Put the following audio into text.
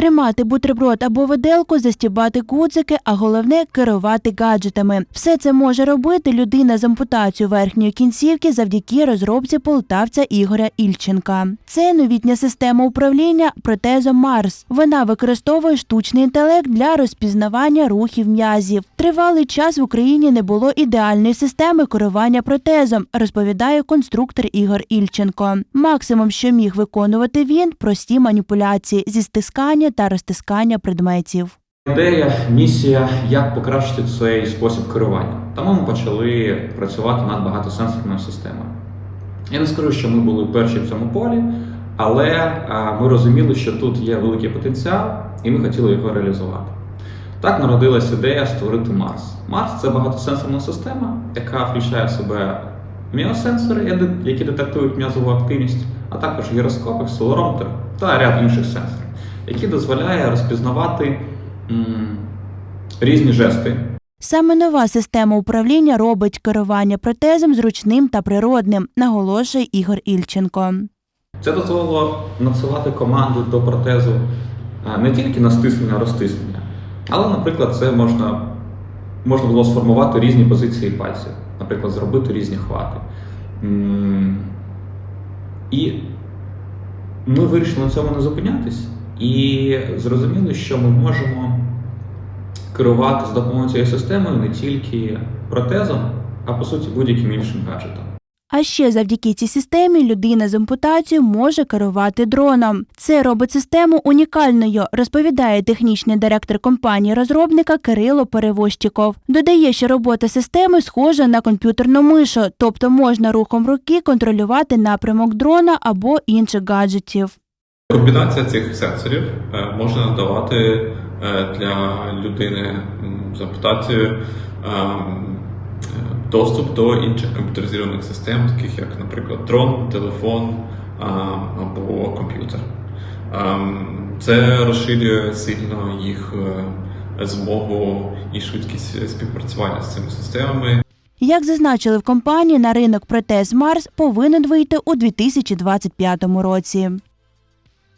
Тримати бутерброд або виделку, застібати гудзики, а головне керувати гаджетами. Все це може робити людина з ампутацією верхньої кінцівки завдяки розробці полтавця Ігоря Ільченка. Це новітня система управління протезом Марс. Вона використовує штучний інтелект для розпізнавання рухів м'язів. Тривалий час в Україні не було ідеальної системи керування протезом, розповідає конструктор Ігор Ільченко. Максимум, що міг виконувати він, прості маніпуляції зі стискання та розтискання предметів. Ідея, місія, як покращити цей спосіб керування. Тому ми почали працювати над багатосенсорною системою. Я не скажу, що ми були перші в цьому полі, але ми розуміли, що тут є великий потенціал, і ми хотіли його реалізувати. Так народилась ідея створити Марс. Марс це багатосенсорна система, яка включає в себе міосенсори, які детектують м'язову активність, а також гіроскоп, акселерометр та ряд інших сенсорів, які дозволяє розпізнавати м, різні жести. Саме нова система управління робить керування протезом зручним та природним, наголошує Ігор Ільченко. Це дозволило надсилати команди до протезу не тільки на стиснення, розтиснення, але, наприклад, це можна, можна було сформувати різні позиції пальців, наприклад, зробити різні хвати. І ми вирішили на цьому не зупинятись і зрозуміли, що ми можемо керувати з допомогою цієї системи не тільки протезом, а по суті будь-яким іншим гаджетом. А ще завдяки цій системі людина з ампутацією може керувати дроном. Це робить систему унікальною, розповідає технічний директор компанії розробника Кирило Перевозчиков. Додає, що робота системи схожа на комп'ютерну мишу, тобто можна рухом руки контролювати напрямок дрона або інших гаджетів. Комбінація цих сенсорів е, може надавати е, для людини з ампутацією ем, е, доступ до інших комп'ютеризованих систем, таких як, наприклад, дрон, телефон або комп'ютер. Ем, Це розширює сильно їх змогу і швидкість співпрацювання з цими системами. Як зазначили в компанії, на ринок протез Марс повинен вийти у 2025 році.